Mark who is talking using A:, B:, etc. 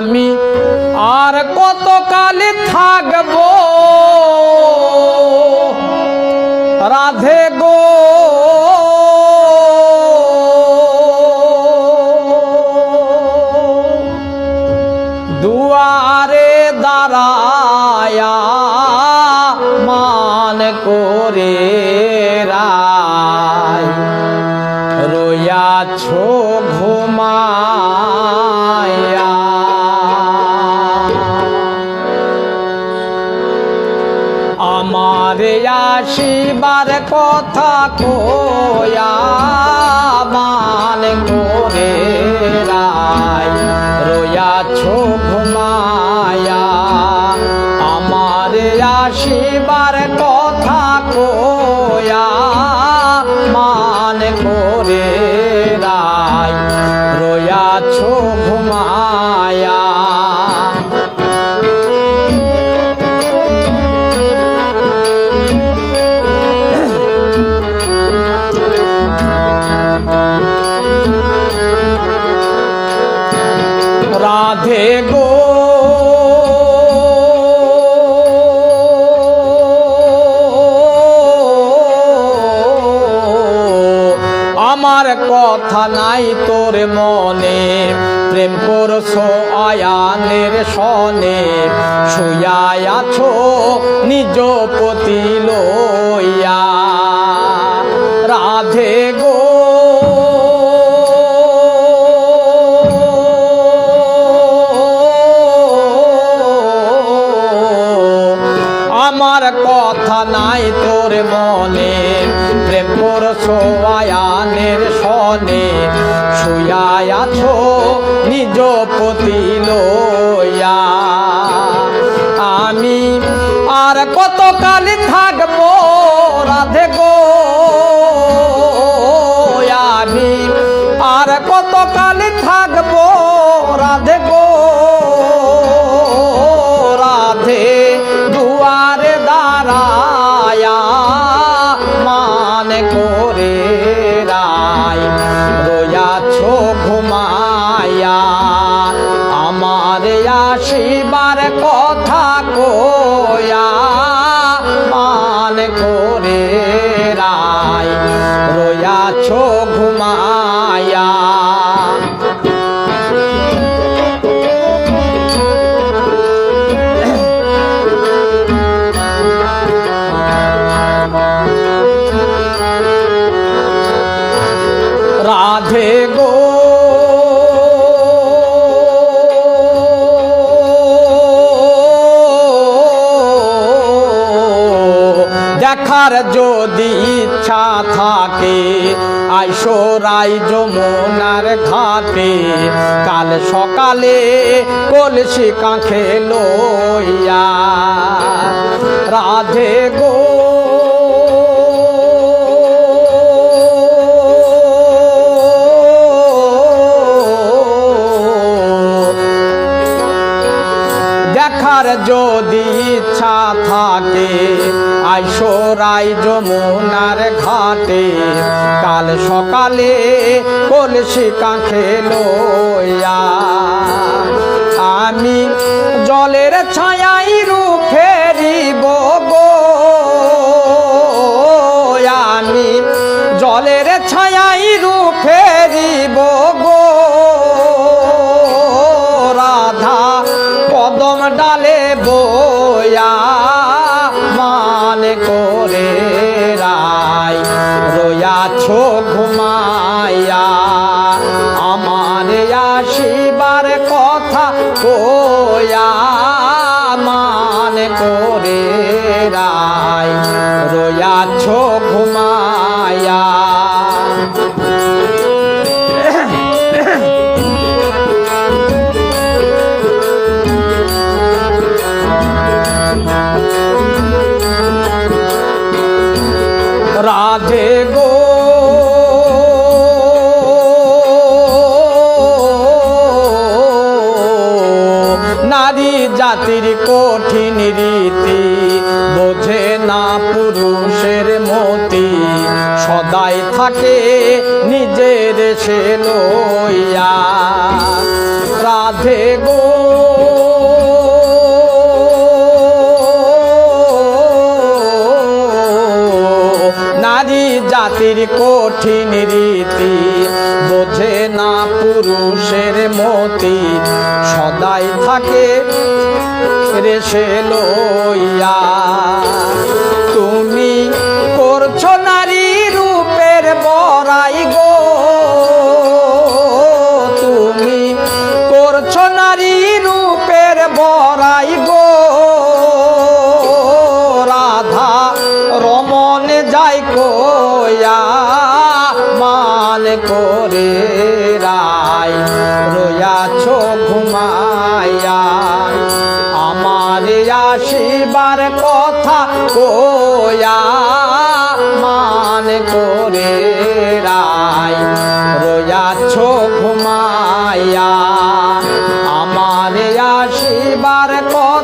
A: আমি আর কত কালে থাকব? রাধে গো। দুয়ারে দাঁড়ায়া মান করে রায়। রয়াছ ঘুমায়া। আমার আসিবার কথা কোয়া মান করে রায়। রয়াছ ঘুমায়া আমার আসিবার কথা কোয়া করে রায়। রয়াছ ঘুমায়া রাধে গো। আমার কথা নাই তোর মনে, প্রেম করছ আয়ানের সনে। শুয়াই আছো নিজ পতি আমার কথা নাই তোর মনে। প্রেম করছ আয়ানের সনে। আছো নিজ পতি লইয়া। আমি আর কত কাল আসিবার কথা কোয়া মান করে রায় রয়াছ ঘুমায়া রাধে দেখার যদি ইচ্ছা থাকে, আইসো রাই যমুনার ঘাটে। কাল সকালে কলসি কাঁখে লইয়া, রাধে গো দেখার যদি ইচ্ছা থাকে, আইসো রাই যমুনার ঘাটে। কাল সকালে কলসি কাঁখে লইয়া। আমি জলের ছায়াই রুখেরিব গো। আমি জলের ছায়াই রুখেরিব করে রাই রোয়াছো ঘুমায়া আমার আসিবার জাতির কঠিন রীতি বোঝে না পুরুষের মতি। সদাই থাকে নিজের সে লইয়া। রাধে গো কঠিন রীতি, বোঝে না পুরুষের মতি। সদাই থাকে রেসে লইয়া। তুমি করছ নারী রূপের বড়াই গো। তুমি করছ নারী রূপের বড়াই কথা কোয়া মান করে রায়। রয়াছ ঘুমাইয়া আমার আসিবার কথা